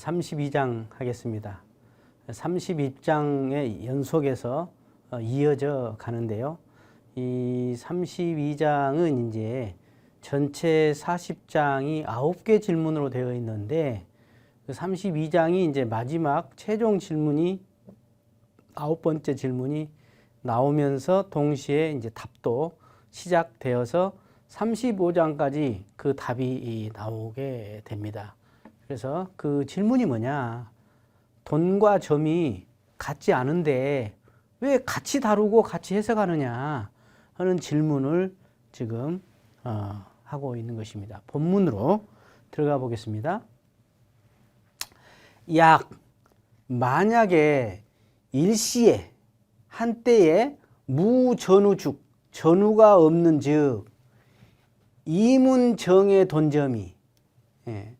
32장 하겠습니다. 32장의 연속해서 어, 이어져 가는데요. 이 32장은 이제 전체 40장이 9개 질문으로 되어 있는데 그 32장이 이제 마지막 최종 질문이 아홉 번째 질문이 나오면서 동시에 이제 답도 시작되어서 35장까지 그 답이 나오게 됩니다. 그래서 그 질문이 뭐냐? 돈과 점이 같지 않은데 왜 같이 다루고 같이 해석하느냐 하는 질문을 지금 어, 하고 있는 것입니다. 본문으로 들어가 보겠습니다. 약 만약에 일시에 한때에 무전우죽 전우가 없는즉 이문정의 돈점이 예,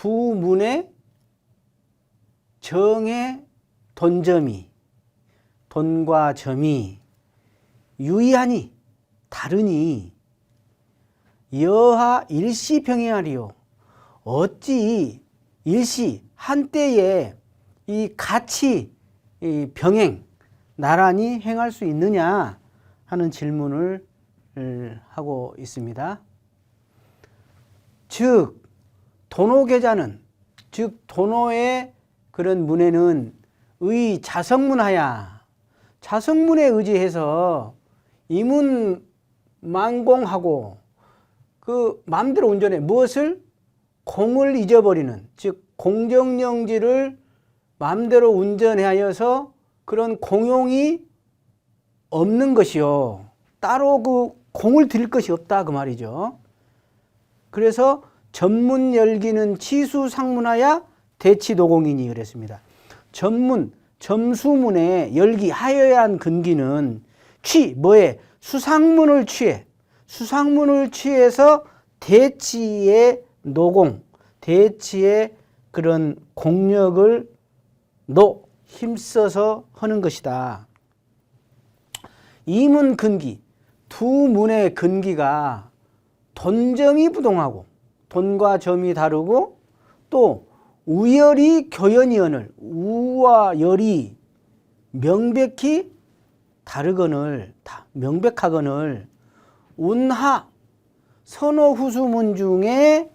두 문의 정의 돈점이 돈과 점이 유의하니 다르니 여하 일시 병행하리요 어찌 일시 한때에 이 같이 이 병행 나란히 행할 수 있느냐 하는 질문을 하고 있습니다. 즉 도노 계좌는 즉 도노의 그런 문에는 의 자성문하야 자성문에 의지해서 이문 만공하고 그 마음대로 운전해 무엇을 공을 잊어버리는 즉 공정령지를 마음대로 운전하여서 그런 공용이 없는 것이요 따로 그 공을 들일 것이 없다 그 말이죠. 그래서 전문 열기는 치수 상문하야 대치도공이니 그랬습니다. 전문 점수문에 열기 하여야한 근기는 취 뭐에 수상문을 취해 수상문을 취해서 대치의 노공 대치의 그런 공력을 노 힘써서 하는 것이다. 이문 근기 두 문의 근기가 돈점이 부동하고 돈과 점이 다르고 또 우열이 교연이언을 우와 열이 명백히 다르거늘 명백하거늘 운하 선호 후수문 중에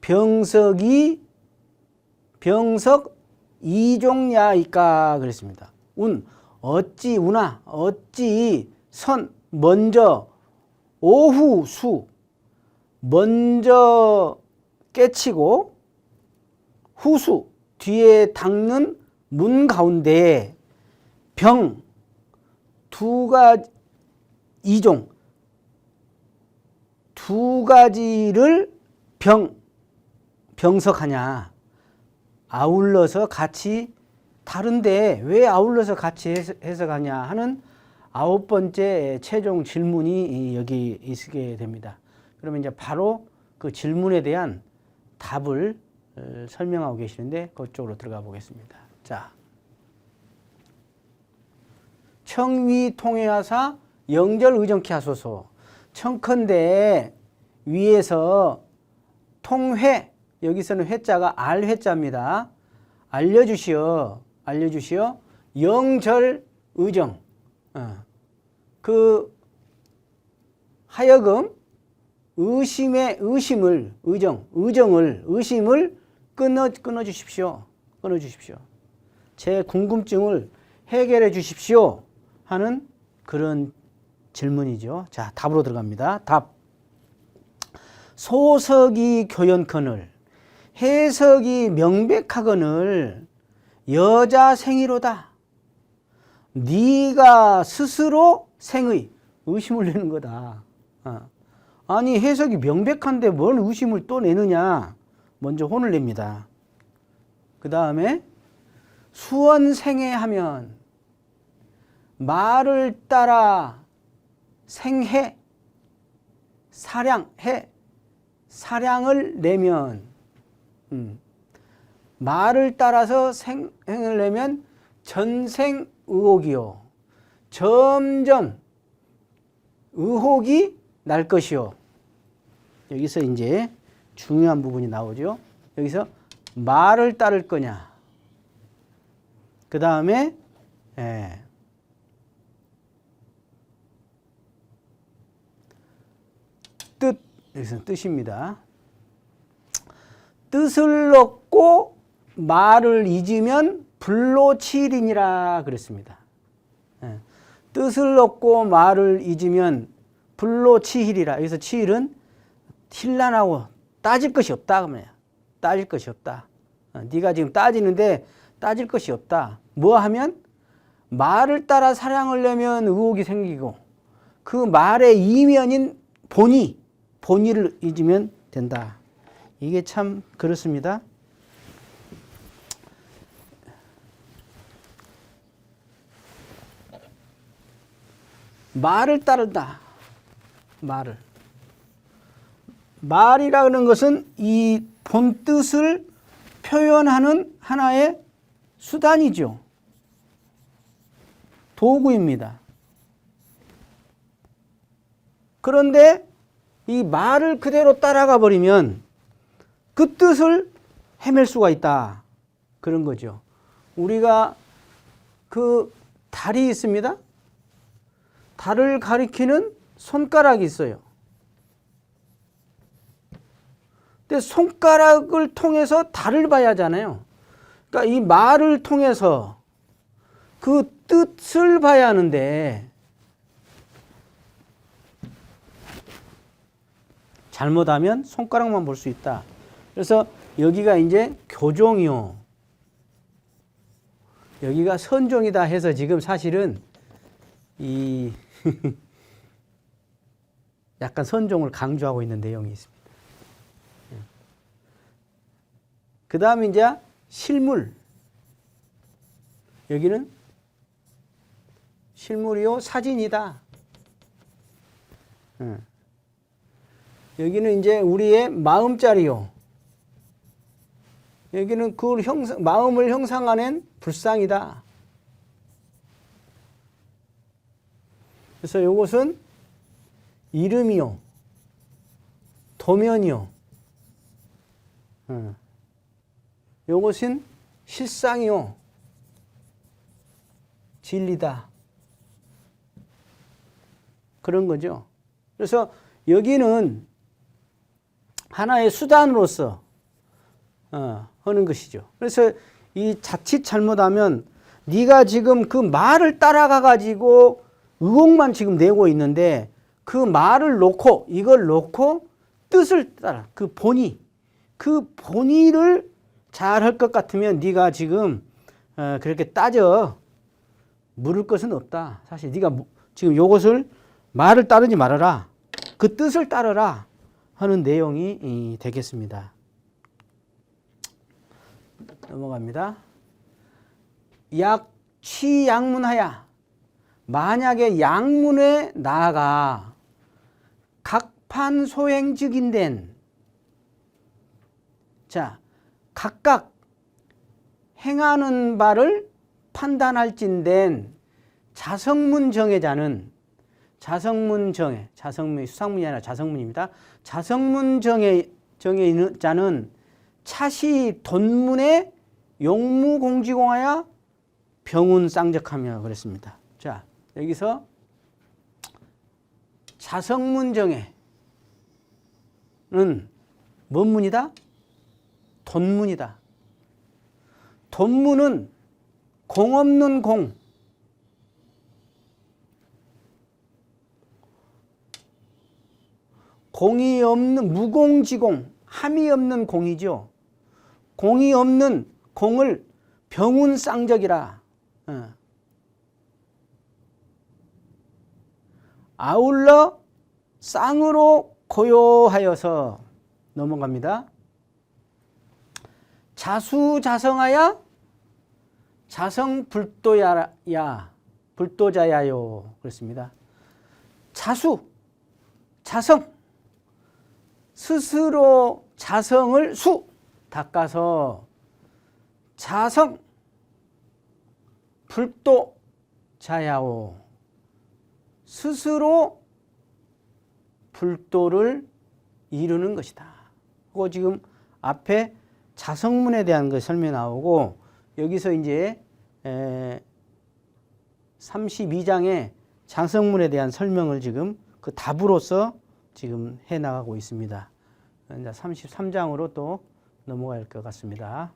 병석이 병석 이종야이까 그랬습니다. 운 어찌 운하 어찌 선 먼저 오후 수 먼저 깨치고 후수 뒤에 닦는 문 가운데 병두 가지 이종 두 가지를 병 병석하냐 아울러서 같이 다른데 왜 아울러서 같이 해석하냐 하는 아홉 번째 최종 질문이 여기 있게 됩니다. 그러면 이제 바로 그 질문에 대한 답을 어, 설명하고 계시는데 그쪽으로 들어가 보겠습니다. 자, 청위 통해하사 영절 의정케 하소서. 청컨대 위에서 통회 여기서는 회자가 알 회자입니다. 알려주시어 알려주시어 영절 의정 어. 그 하여금 의심의 의심을 의정 의정을 의심을 끊어 끊어 주십시오. 끊어 주십시오. 제 궁금증을 해결해 주십시오 하는 그런 질문이죠. 자, 답으로 들어갑니다. 답. 소석이 교연컨을 해석이 명백하거늘 여자 생이로다. 네가 스스로 생의 의심을 내는 거다. 어. 아니 해석이 명백한데 뭘 의심을 또 내느냐? 먼저 혼을 냅니다. 그 다음에 수원생애 하면 말을 따라 생해 사량해 사량을 내면 음, 말을 따라서 생을 내면 전생 의혹이요 점점 의혹이 날 것이요 여기서 이제 중요한 부분이 나오죠 여기서 말을 따를 거냐. 그 다음에 예. 뜻 여기서 뜻입니다. 뜻을 넣고 말을 잊으면 불로치일이니라 그랬습니다. 예. 뜻을 넣고 말을 잊으면 불로치힐이라. 여기서 치힐은 힐난하고 따질 것이 없다 그러면 따질 것이 없다. 어, 네가 지금 따지는데 따질 것이 없다. 뭐 하면 말을 따라 사랑을 내면 의혹이 생기고 그 말의 이면인 본의 본의를 잊으면 된다. 이게 참 그렇습니다. 말을 따른다. 말을. 말이라는 것은 이 본뜻을 표현하는 하나의 수단이죠. 도구입니다. 그런데 이 말을 그대로 따라가 버리면 그 뜻을 헤맬 수가 있다. 그런 거죠. 우리가 그 달이 있습니다. 달을 가리키는 손가락이 있어요. 근데 손가락을 통해서 달을 봐야 하잖아요. 그러니까 이 말을 통해서 그 뜻을 봐야 하는데 잘못하면 손가락만 볼 수 있다. 그래서 여기가 이제 교종이요. 여기가 선종이다 해서 지금 사실은 이 약간 선종을 강조하고 있는 내용이 있습니다. 그 다음에 이제 실물. 여기는 실물이요, 사진이다. 응. 여기는 이제 우리의 마음자리요. 여기는 그걸 형상, 마음을 형상하는 불상이다. 그래서 이것은 이름이요, 도면이요, 응. 요것은 실상이요, 진리다. 그런 거죠. 그래서 여기는 하나의 수단으로서 어, 하는 것이죠. 그래서 이 자칫 잘못하면 네가 지금 그 말을 따라가 가지고 의혹만 지금 내고 있는데 그 말을 놓고 이걸 놓고 뜻을 따라 그 본의 그 본의를 잘 할 것 같으면 네가 지금 어, 그렇게 따져 물을 것은 없다. 사실 네가 뭐- 지금 요것을 말을 따르지 말아라. 그 뜻을 따르라 하는 내용이 이, 되겠습니다. 넘어갑니다. 약취 양문하야. 만약에 양문에 나아가 각판 소행 즉인된 자 각각 행하는 바를 판단할진된 자성문 정해자는 자성문 정해 자성문 수상문이 아니라 자성문입니다. 자성문 정해 정해자는 차시 돈문에 용무공지공하여 병운 쌍적하며 그랬습니다. 자 여기서 자성문 정해 는뭔 문이다? 돈문이다. 돈문은 공 없는 공. 공이 없는 무공지공, 함이 없는 공이죠. 공이 없는 공을 병운 쌍적이라. 어. 아울러 쌍으로 고요하여서 넘어갑니다. 자수자성하야 자성 불도야 불도자야요 그렇습니다. 자수 자성 스스로 자성을 수 닦아서 자성 불도 자야오 스스로 불도를 이루는 것이다. 그거 지금 앞에 자성문에 대한 그 설명이 나오고 여기서 이제 에, 32장의 장성문에 대한 설명을 지금 그 답으로서 지금 해 나가고 있습니다. 이제 33장으로 또 넘어갈 것 같습니다.